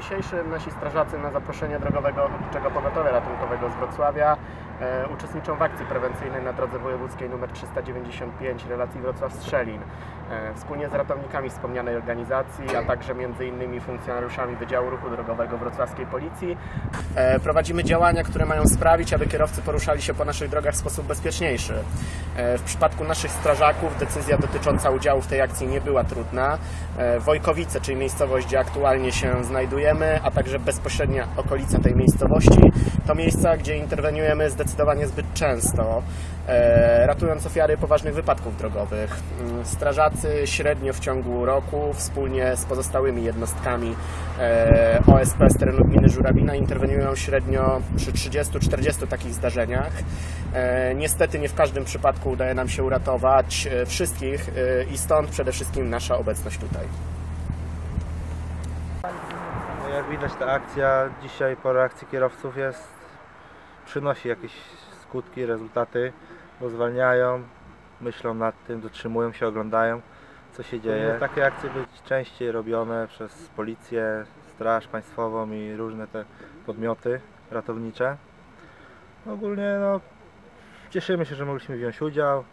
dzisiejszym. Nasi strażacy na zaproszenie Drogowego Ochotniczego Pogotowia Ratunkowego z Wrocławia uczestniczą w akcji prewencyjnej na drodze wojewódzkiej nr 395 relacji Wrocław-Strzelin. E, wspólnie z ratownikami wspomnianej organizacji, a także między innymi funkcjonariuszami Wydziału Ruchu Drogowego Wrocławskiej Policji e, prowadzimy działania, które mają sprawić, aby kierowcy poruszali się po naszych drogach w sposób bezpieczniejszy. E, w przypadku naszych strażaków decyzja dotycząca udziału w tej akcji nie była trudna. E, Wojkowice, czyli miejscowość, gdzie aktualnie się znajdujemy, a także bezpośrednia okolica tej miejscowości, to miejsca, gdzie interweniujemy zdecydowanie zbyt często, e, ratując ofiary poważnych wypadków drogowych. Mm, Strażacy średnio w ciągu roku wspólnie z pozostałymi jednostkami e, OSP z terenu gminy Żurawina interweniują średnio przy 30-40 takich zdarzeniach. E, Niestety nie w każdym przypadku udaje nam się uratować wszystkich i stąd przede wszystkim nasza obecność tutaj. No jak widać ta akcja dzisiaj po reakcji kierowców jest, przynosi jakieś skutki, rezultaty, bo zwalniają, myślą nad tym, dotrzymują się, oglądają co się dzieje. Takie akcje być częściej robione przez policję, straż państwową i różne te podmioty ratownicze. Ogólnie no, cieszymy się, że mogliśmy wziąć udział.